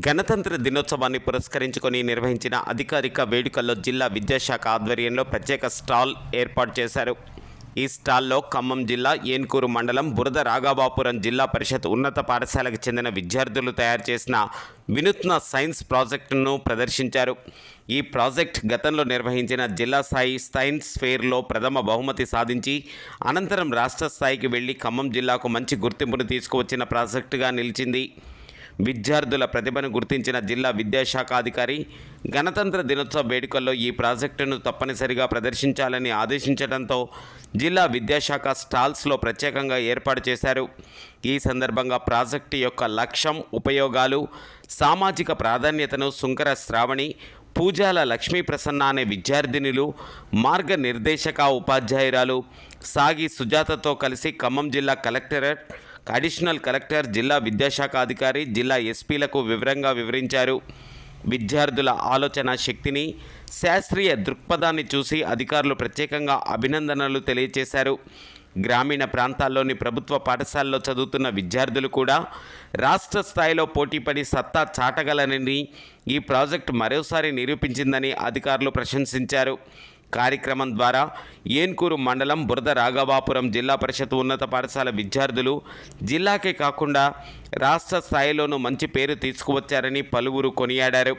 గణతంత్ర దినోత్సవాన్ని పురస్కరించుకొని నిర్వహించిన అధికారిక వేడుకల్లో జిల్లా విద్యాశాఖ ఆధ్వర్యంలో ప్రత్యేక స్టాల్ ఏర్పాటు చేశారు. ఈ స్టాల్లో ఖమ్మం జిల్లా ఏన్కూరు మండలం బురద రాఘాబాపురం జిల్లా పరిషత్ ఉన్నత పాఠశాలకు చెందిన విద్యార్థులు తయారు చేసిన వినూత్న సైన్స్ ప్రాజెక్టును ప్రదర్శించారు. ఈ ప్రాజెక్ట్ గతంలో నిర్వహించిన జిల్లా స్థాయి సైన్స్ ఫెయిర్లో ప్రథమ బహుమతి సాధించి అనంతరం రాష్ట్ర స్థాయికి వెళ్ళి ఖమ్మం జిల్లాకు మంచి గుర్తింపును తీసుకువచ్చిన ప్రాజెక్టుగా నిలిచింది. విద్యార్థుల ప్రతిభను గుర్తించిన జిల్లా విద్యాశాఖ అధికారి గణతంత్ర దినోత్సవ వేడుకల్లో ఈ ప్రాజెక్టును తప్పనిసరిగా ప్రదర్శించాలని ఆదేశించడంతో జిల్లా విద్యాశాఖ స్టాల్స్లో ప్రత్యేకంగా ఏర్పాటు చేశారు. ఈ సందర్భంగా ప్రాజెక్టు యొక్క లక్ష్యం ఉపయోగాలు సామాజిక ప్రాధాన్యతను సుంకర శ్రావణి పూజాల లక్ష్మీ ప్రసన్న అనే విద్యార్థినులు మార్గనిర్దేశక ఉపాధ్యాయురాలు సాగి సుజాతతో కలిసి ఖమ్మం జిల్లా కలెక్టరేట్ అడిషనల్ కలెక్టర్ జిల్లా విద్యాశాఖ అధికారి జిల్లా ఎస్పీలకు వివరంగా వివరించారు. విద్యార్థుల ఆలోచన శక్తిని శాస్త్రీయ దృక్పథాన్ని చూసి అధికారులు ప్రత్యేకంగా అభినందనలు తెలియజేశారు గ్రామీణ ప్రాంతాల్లోని ప్రభుత్వ పాఠశాలలో చదువుతున్న విద్యార్థులు కూడా రాష్ట్ర స్థాయిలో పోటీపడి సత్తా చాటగలనని ఈ ప్రాజెక్టు మరోసారి నిరూపించిందని అధికారులు ప్రశంసించారు. కార్యక్రమం ద్వారా ఏన్కూరు మండలం బురద రాఘవాపురం జిల్లా పరిషత్ ఉన్నత పాఠశాల విద్యార్థులు జిల్లాకే కాకుండా రాష్ట్ర స్థాయిలోనూ మంచి పేరు తీసుకువచ్చారని పలువురు కొనియాడారు.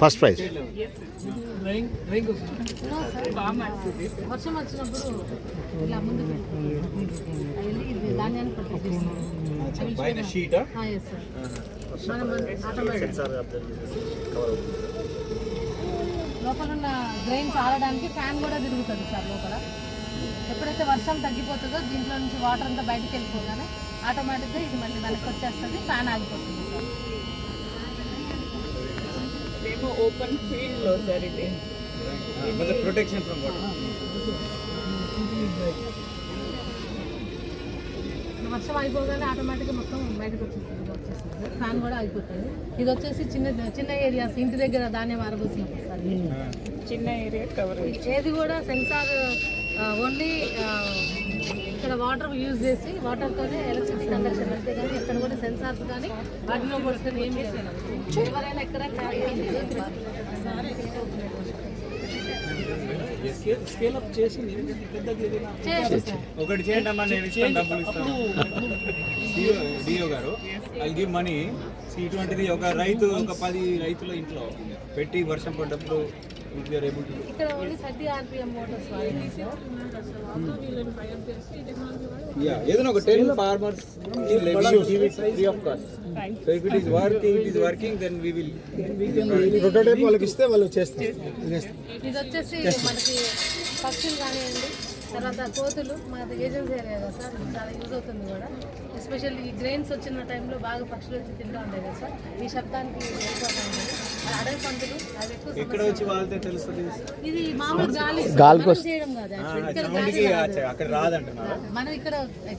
First prize. వర్షం వచ్చినప్పుడు ఇలా ముందు పైన షీట్? ఎస్ సార్ సెన్సార్ లోపల ఉన్న డ్రైన్స్ ఆడడానికి ఫ్యాన్ కూడా తిరుగుతుంది సార్ లోపల ఎప్పుడైతే వర్షం తగ్గిపోతుందో దీంట్లో నుంచి వాటర్ అంతా బయటికి వెళ్ళిపోగానే ఆటోమేటిక్గా ఇది మళ్ళీ వెనక్కి వచ్చేస్తుంది ఫ్యాన్ ఆగిపోతుంది మేము ఓపెన్ ఫీల్డ్లో సార్ ఇది ప్రొటెక్షన్ ఫ్రమ్ వాటర్ వర్షం అయిపోగానే ఆటోమేటిక్గా మొత్తం బయటకు వచ్చేస్తుంది వచ్చేస్తుంది. ఫ్యాన్ కూడా అయిపోతుంది. ఇది వచ్చేసి చిన్న చిన్న ఏరియాస్ ఇంటి దగ్గర ధాన్యం ఆరబోసినప్పుడు సార్. చిన్న ఏరియా కవర్ ఏది కూడా సెన్సార్ ఓన్లీ ఇక్కడ వాటర్ యూజ్ చేసి వాటర్తోనే ఎలక్ట్రిక్ కండక్షన్ అంతే కానీ ఎక్కడ కూడా సెన్సార్స్ కానీ వాటిలో పడుతుంది ఏం లేదు ఎవరైనా ఎక్కడ స్కేల్ అప్ చేసి ఒకటి చేయండి అమ్మా నేను ఇస్తాను డబ్బులు ఇస్తాను. డిఓ గారు ఐ గివ్ మనీ. ఇటువంటిది ఒక రైతు ఒక పది రైతుల ఇంట్లో పెట్టి వర్షం పడ్డప్పుడు యూఆర్ ఏబుల్ టు ఇక్కడ ఓన్లీ థర్టీ ఆర్పిఎం మోటార్స్ వాడతాం సార్ యా ఏదైనా ఒక ten farmers free of cost so if it is working it working then we will prototype వాళ్ళకి ఇస్తే వాళ్ళు చేస్తారు ఇది వచ్చేసి మనకి పక్షులు కానివ్వండి తర్వాత కోతులు మాది ఏజెన్సీ ఏరియా కదా సార్ చాలా యూజ్ అవుతుంది కూడా. ఎస్పెషల్లీ ఈ గ్రెయిన్స్ వచ్చిన టైంలో బాగా పక్షులు వచ్చి తింటూ ఉంటాయి కదా సార్. ఈ శబ్దానికి వెళ్ళిపోతూ ఉంటుంది ఎక్కడ వచ్చి వాళ్ళతో తెలుస్తుంది? ఇది మామూలు గాలి. గాలికి మనం చేయడం కాదు. అక్కడ రాదంటున్నారు. మనం ఇక్కడ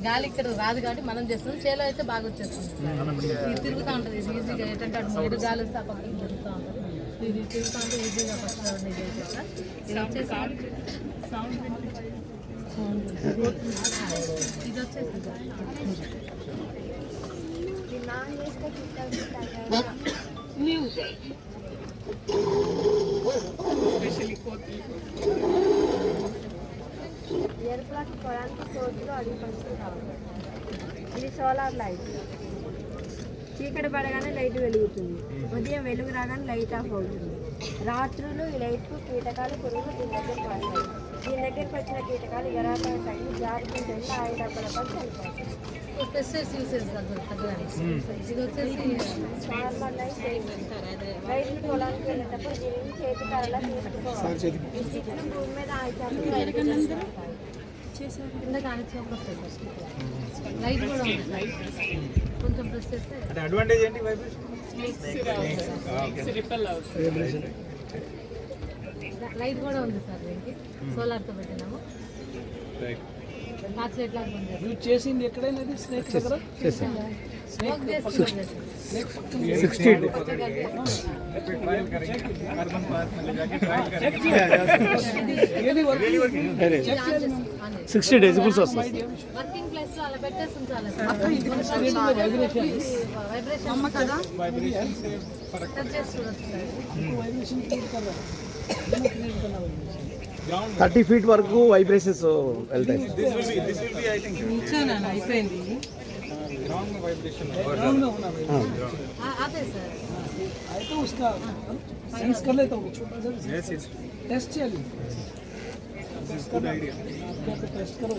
గాలి ఇక్కడ రాదు కాబట్టి మనం చేస్తాం. చేలో అయితే బాగా వచ్చేస్తుంది. ఇది తిరుగుతూ ఉంటుంది ఇది ఈజీగా ఏంటంటే అటు గాలి వస్తే ఆ పక్కన తిరుగుతూ ఉంటుంది. ఇది తిరుగుతూ ఉంటే ఈజీగా ఫస్ట్ ఇది అయితే వచ్చేసి ఇది వచ్చేసి స్పెషల్లీ కోతులు ఎరుపులకు పొలానికి కోతులు అడిగి పంచుతూ రావాలి ఇది సోలార్ లైట్ చీకటి పడగానే లైట్ వెలుగుతుంది ఉదయం వెలుగు రాగానే లైట్ ఆఫ్ అవుతుంది రాత్రులు ఈ లైట్కు కీటకాలు పురుగులు దీని దగ్గరికి వస్తాయి దీని దగ్గరికి వచ్చిన కీటకాలు ఎరాటం తగ్గి జారుకుంటుంది ఆయిల్ డబ్బలపై చనిపోతాయి. పెస్టిసైడ్స్ యూస్ చేస్తారు తగ్గడానికి ఇది వచ్చేసి రైతులు పొలానికి వెళ్ళేటప్పుడు దీనిని చేతి కర్రలా తీసుకోవాలి స్టిక్ను భూమి మీద లైట్ కూడా ఉంది. సార్. కొంచెం ప్రెస్ చేస్తే అంటే అడ్వాంటేజ్ ఏంటి వైబ్రేషన్ రిపెల్ అవుతుంది లైట్ కూడా ఉంది సార్ దీనికి. సోలార్తో పెట్టినాము. టార్చ్ లైట్ లాగా పనిచేస్తుంది చేసింది ఎక్కడైనా స్నేక్ దగ్గర వర్క్ చేస్తున్నారు సిక్స్టీ సిక్స్టీ డెసిబుల్స్ వస్తుంది వర్కింగ్ ప్లేస్ లో అలా పెట్టేసి ఉంచాలి వైబ్రేషన్ టచ్ చేసి చూడొచ్చు థర్టీ ఫీట్ వరకు వైబ్రేషన్స్ వెళ్తాయి This will be, this will be, I think, అయిపోయింది strong vibration. అదే సార్ तो उसका सेंस कर लेता हूँ छोटा सा Yes, yes. टेस्ट चलिए This is good idea. क्या तो टेस्ट करो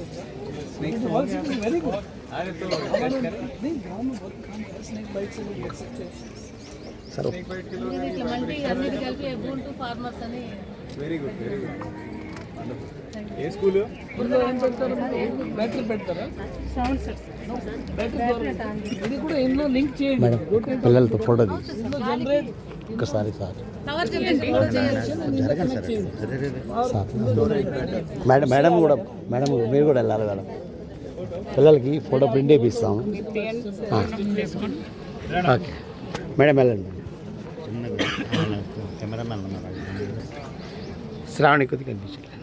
वेरी गुड अरे तो नहीं गाँव में बहुत काम है स्नेक बाइट से भी देख सकते हैं సరే good, very good. Wonderful. ఏ స్కూల్? ఇందులో ఏం పెడతారు బ్యాటరీ పెడతారా? సౌండ్ సెట్స్ బ్యాటరీ ఇది కూడా ఇందులో లింక్ చేయండి. మేడం పిల్లలతో ఫోటో ఒకసారి సార్. మేడం మేడం కూడా మేడం మీరు కూడా వెళ్ళాలి మేడం. పిల్లలకి ఫోటో ప్రింట్ వేపిస్తాము ఓకే. మేడం వెళ్ళండి. శ్రావణి కొద్దిగా కనిపించాలి